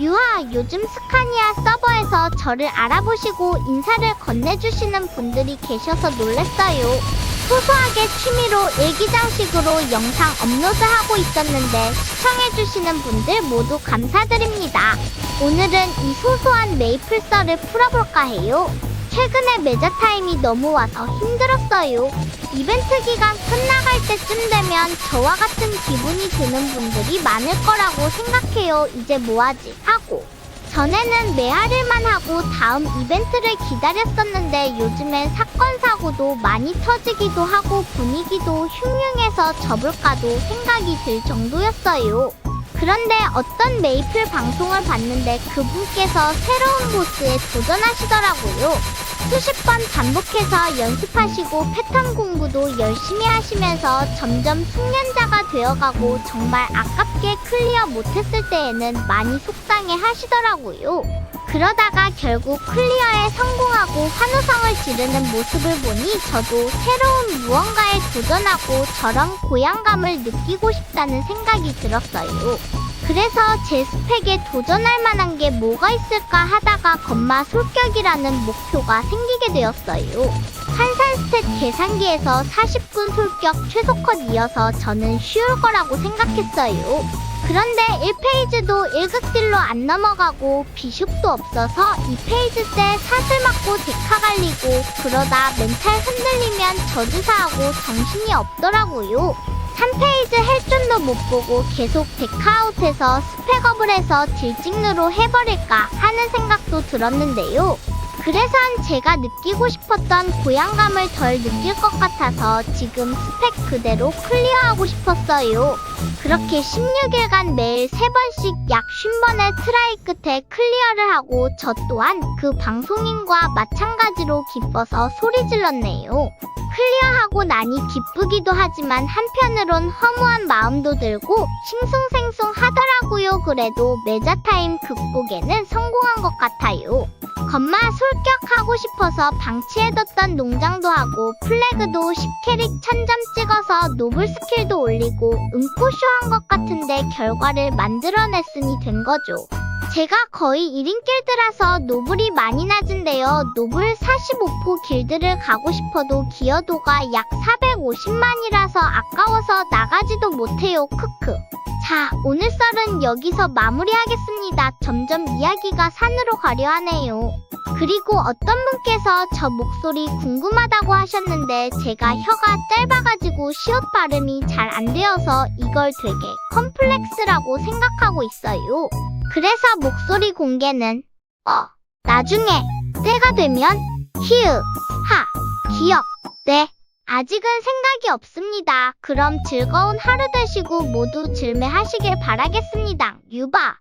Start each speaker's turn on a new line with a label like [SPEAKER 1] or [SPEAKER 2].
[SPEAKER 1] 유하, 요즘 스카니아 서버에서 저를 알아보시고 인사를 건네주시는 분들이 계셔서 놀랬어요. 소소하게 취미로 일기장식으로 영상 업로드하고 있었는데 시청해주시는 분들 모두 감사드립니다. 오늘은 이 소소한 메이플 썰을 풀어볼까 해요. 최근에 매자 타임이 너무 와서 힘들었어요. 이벤트 기간 끝나갈 때쯤 되면 저와 같은 기분이 드는 분들이 많을 거라고 생각해요. 이제 뭐하지? 하고. 전에는 메아리만 하고 다음 이벤트를 기다렸었는데 요즘엔 사건 사고도 많이 터지기도 하고 분위기도 흉흉해서 접을까도 생각이 들 정도였어요. 그런데 어떤 메이플 방송을 봤는데 그분께서 새로운 보스에 도전하시더라고요. 수십 번 반복해서 연습하시고 패턴 공부도 열심히 하시면서 점점 숙련자가 되어가고 정말 아깝게 클리어 못했을 때에는 많이 속상해 하시더라고요. 그러다가 결국 클리어에 성공하고 환호성을 지르는 모습을 보니 저도 새로운 무언가에 도전하고 저런 고향감을 느끼고 싶다는 생각이 들었어요. 그래서 제 스펙에 도전할 만한 게 뭐가 있을까 하다가 건마 솔격이라는 목표가 생기게 되었어요. 환산 스탯 계산기에서 40분 솔격 최소 컷 이어서 저는 쉬울 거라고 생각했어요. 그런데 1페이지도 1극딜로 안 넘어가고 비숍도 없어서 2페이지 때 사슬 맞고 데카 갈리고 그러다 멘탈 흔들리면 저주사하고 정신이 없더라고요. 3페이지 할 줄도 못 보고 계속 데카아웃해서 스펙업을 해서 딜찍누로 해버릴까 하는 생각도 들었는데요. 그래서 제가 느끼고 싶었던 고향감을 덜 느낄 것 같아서 지금 스펙 그대로 클리어하고 싶었어요. 그렇게 16일간 매일 3번씩 약 50번의 트라이 끝에 클리어를 하고 저 또한 그 방송인과 마찬가지로 기뻐서 소리 질렀네요. 클리어하고 나니 기쁘기도 하지만 한편으론 허무한 마음도 들고 싱숭생숭 하더라고요. 그래도 메자타임 극복에는 성공한 것 같아요. 건마 솔격하고 싶어서 방치해뒀던 농장도 하고 플래그도 10캐릭 1000점 찍어서 노블 스킬도 올리고 응코쇼한 것 같은데 결과를 만들어냈으니 된 거죠. 제가 거의 1인 길드라서 노블이 많이 낮은데요. 노블 45포 길드를 가고 싶어도 기여도가 약 450만이라서 아까워서 나가지도 못해요. 크크. 자, 오늘 썰은 여기서 마무리하겠습니다. 점점 이야기가 산으로 가려 하네요. 그리고 어떤 분께서 저 목소리 궁금하다고 하셨는데 제가 혀가 짧아가지고 시옷 발음이 잘 안 되어서 이걸 되게 컴플렉스라고 생각하고 있어요. 그래서 목소리 공개는 어 나중에 때가 되면 히읗 하 기억 네 아직은 생각이 없습니다. 그럼 즐거운 하루 되시고 모두 즐매하시길 바라겠습니다. 유바